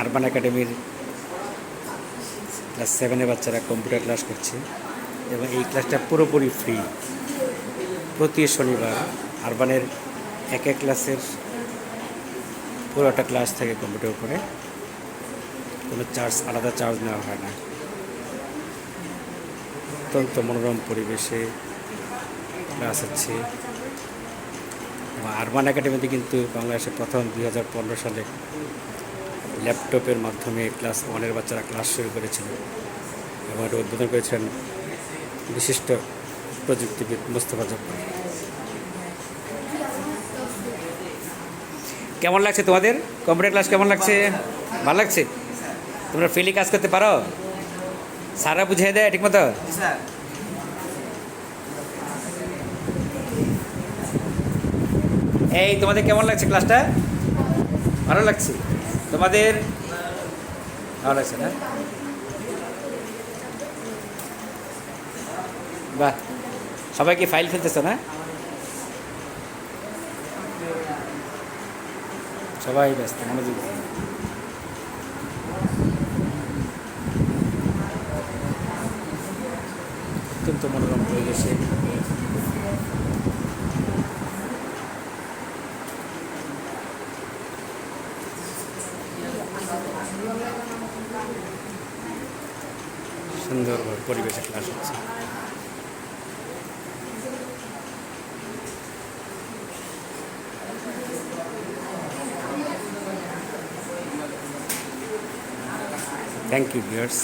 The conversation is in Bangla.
আরবান একাডেমির ক্লাস সেভেনের বাচ্চারা কম্পিউটার ক্লাস করছে এবং এই ক্লাসটা পুরোপুরি ফ্রি প্রতি শনিবার আরবানের এক এক ক্লাসের পুরোটা ক্লাস থাকে কম্পিউটার করে কোনো চার্জ আলাদা চার্জ নেওয়া হয় না। অত্যন্ত মনোরম পরিবেশে ক্লাস হচ্ছে। আরবান একাডেমিতে কিন্তু বাংলাদেশে প্রথম দুই হাজার পনেরো সালে ল্যাপটপের মাধ্যমে ক্লাস ওয়ানের বাচ্চারা ক্লাস শুরু করেছিল এবং এটা উদ্বোধন করেছেন বিশিষ্ট প্রযুক্তিবিদ মোস্তফা জব্বার। কেমন লাগছে তোমাদের? কম্পিউটার ক্লাস কেমন লাগছে? ভালো লাগছে? তোমরা ফ্রিলি কাজ করতে পারো? সারা বুঝিয়ে দেয় ঠিকমতো এই তোমাদের কেমন লাগছে ক্লাসটা ভালো লাগছে? তোমাদের, ভালো লাগছে না? বাহ, সবাই কি ফাইল ফেলতেছো না? সবাই ব্যস্ত, মনোযোগ। অত্যন্ত মনোরম পরিবেশে। সুন্দর পরিবেশে ক্লাস হচ্ছে। Thank you viewers